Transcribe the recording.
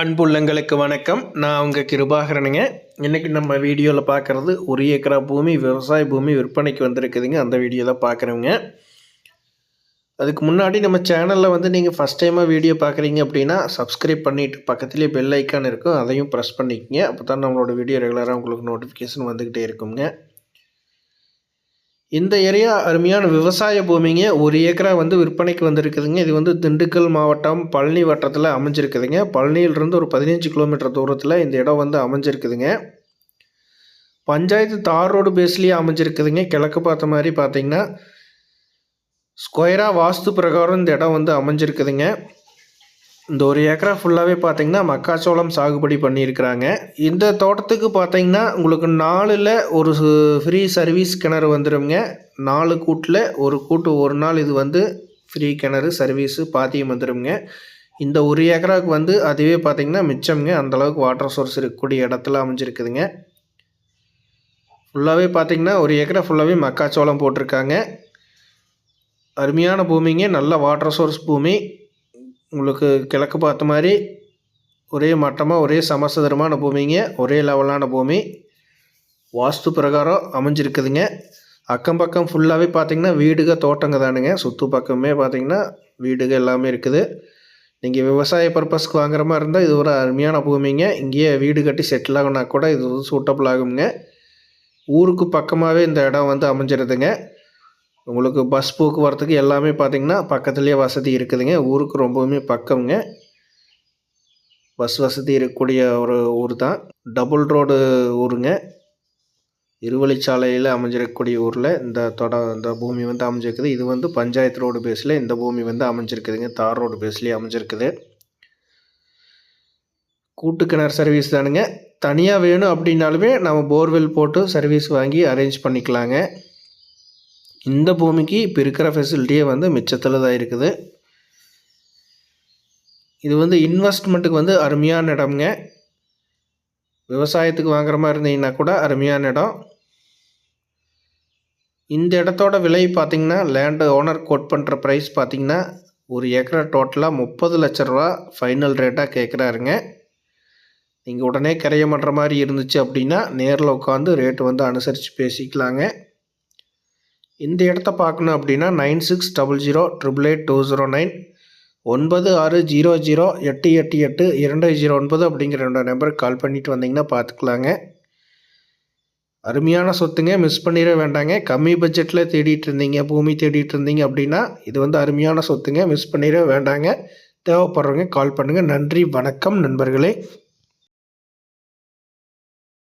அன்புள்ளங்களுக்கு வணக்கம். நான் உங்கள் கிருபாகரனுங்க. இன்றைக்கி நம்ம வீடியோவில் பார்க்குறது ஒரு ஏக்கரா பூமி விவசாய பூமி விற்பனைக்கு வந்திருக்குதுங்க. அந்த வீடியோ தான் பார்க்குறவங்க அதுக்கு முன்னாடி நம்ம சேனலில் வந்து நீங்கள் ஃபஸ்ட் டைமாக வீடியோ பார்க்குறீங்க அப்படின்னா சப்ஸ்கிரைப் பண்ணிவிட்டு பக்கத்துலேயே பெல் ஐக்கான் இருக்கும். அதையும் ப்ரெஸ் பண்ணிக்கங்க. அப்போ தான் நம்மளோட வீடியோ ரெகுலராக உங்களுக்கு நோட்டிஃபிகேஷன் வந்துக்கிட்டே இருக்குங்க. இந்த ஏரியா அருமையான விவசாய பூமிங்க. ஒரு ஏக்கரா வந்து விற்பனைக்கு வந்திருக்குதுங்க. இது வந்து திண்டுக்கல் மாவட்டம் பழனி வட்டத்தில் அமைஞ்சிருக்குதுங்க. பழனியிலிருந்து ஒரு பதினஞ்சு கிலோமீட்டர் தூரத்தில் இந்த இடம் வந்து அமைஞ்சிருக்குதுங்க. பஞ்சாயத்து தார் ரோடு பேஸ்லேயே அமைஞ்சிருக்குதுங்க. கிழக்கு பார்த்த மாதிரி பார்த்தீங்கன்னா ஸ்கொயராக வாஸ்து பிரகாரம் இந்த இடம் வந்து அமைஞ்சிருக்குதுங்க. இந்த ஒரு ஏக்கரா ஃபுல்லாகவே பார்த்தீங்கன்னா மக்காச்சோளம் சாகுபடி பண்ணியிருக்கிறாங்க. இந்த தோட்டத்துக்கு பார்த்தீங்கன்னா உங்களுக்கு நாலில் ஒரு ஃப்ரீ சர்வீஸ் கிணறு வந்துடுங்க நாலு கூட்டில் ஒரு கூட்டு ஒரு நாள் இது வந்து ஃப்ரீ கிணறு சர்வீஸு பாத்தியம் வந்துடுங்க இந்த ஒரு ஏக்கராவுக்கு வந்து அதுவே பார்த்தீங்கன்னா மிச்சம்ங்க. அந்தளவுக்கு வாட்டர் சோர்ஸ் இருக்கக்கூடிய இடத்துல அமைஞ்சிருக்குதுங்க. ஃபுல்லாகவே பார்த்தீங்கன்னா ஒரு ஏக்கரா ஃபுல்லாகவே மக்காச்சோளம் போட்டிருக்காங்க. அருமையான பூமிங்க. நல்ல வாட்டர் சோர்ஸ் பூமி. உங்களுக்கு கிழக்கு பார்த்த மாதிரி ஒரே மட்டமாக ஒரே சமசதுரமான பூமிங்க ஒரே லெவலான பூமி வாஸ்து பிரகாரம் அமைஞ்சிருக்குதுங்க. அக்கம் பக்கம் ஃபுல்லாகவே பார்த்திங்கன்னா வீடுக தோட்டங்க தானுங்க. சுற்று பக்கமே பார்த்திங்கன்னா வீடுக எல்லாமே இருக்குது. நீங்கள் விவசாய பர்பஸ்க்கு வாங்குற மாதிரி இருந்தால் இது ஒரு அருமையான பூமிங்க இங்கேயே வீடு கட்டி செட்டில் ஆகுனா கூட இது சூட்டபிள் ஆகுங்க ஊருக்கு பக்கமாகவே இந்த இடம் வந்து அமைஞ்சிருதுங்க. உங்களுக்கு பஸ் போக்குவரத்துக்கு எல்லாமே பார்த்திங்கன்னா பக்கத்துலேயே வசதி இருக்குதுங்க. ஊருக்கு ரொம்பவுமே பக்கம்ங்க. பஸ் வசதி இருக்கக்கூடிய ஒரு ஊர் தான். டபுள் ரோடு ஊருங்க. இருவழிச்சாலையில் அமைஞ்சிருக்கக்கூடிய ஊரில் இந்த தொட இந்த பூமி வந்து அமைஞ்சிருக்குது. இது வந்து பஞ்சாயத்து ரோடு பேஸில் இந்த பூமி வந்து அமைஞ்சிருக்குதுங்க. தார் ரோடு பேஸ்லேயே அமைஞ்சிருக்குது. கூட்டு கிணறு சர்வீஸ் தானுங்க. தனியாக வேணும் அப்படின்னாலுமே நம்ம போர்வெல் போட்டு சர்வீஸ் வாங்கி அரேஞ்ச் பண்ணிக்கலாங்க. இந்த பூமிக்கு இப்போ இருக்கிற ஃபெசிலிட்டியே வந்து மிச்சத்தில் தான் இருக்குது. இது வந்து இன்வெஸ்ட்மெண்ட்டுக்கு வந்து அருமையான இடம்ங்க. விவசாயத்துக்கு வாங்குற மாதிரி இருந்தீங்கன்னா கூட அருமையான இடம். இந்த இடத்தோட விலை பார்த்திங்கன்னா லேண்டு ஓனர் கோட் பண்ணுற ப்ரைஸ் பார்த்திங்கன்னா ஒரு ஏக்கரா டோட்டலாக முப்பது லட்ச ரூபா ஃபைனல் ரேட்டாக கேட்குறாருங்க நீங்கள் உடனே கரைய பண்ணுற மாதிரி இருந்துச்சு அப்படின்னா நேரில் உட்காந்து ரேட்டு வந்து அனுசரித்து பேசிக்கலாங்க. இந்த இடத்த பார்க்கணும் அப்படின்னா nine six double zero triple eight two zero nine ஒன்பது ஆறு ஜீரோ ஜீரோ எட்டு எட்டு எட்டு இரண்டு ஜீரோ ஒன்பது அப்படிங்கிற ரெண்டு நம்பருக்கு கால் பண்ணிவிட்டு வந்தீங்கன்னா பார்த்துக்கலாங்க. அருமையான சொத்துங்க மிஸ் பண்ணிட வேண்டாங்க. கம்மி பட்ஜெட்டில் தேடிட்டு இருந்தீங்க பூமி தேடிட்டு இருந்தீங்க அப்படின்னா இது வந்து அருமையான சொத்துங்க மிஸ் பண்ணிட வேண்டாங்க. தேவைப்படுறவங்க கால் பண்ணுங்கள் நன்றி வணக்கம் நண்பர்களே.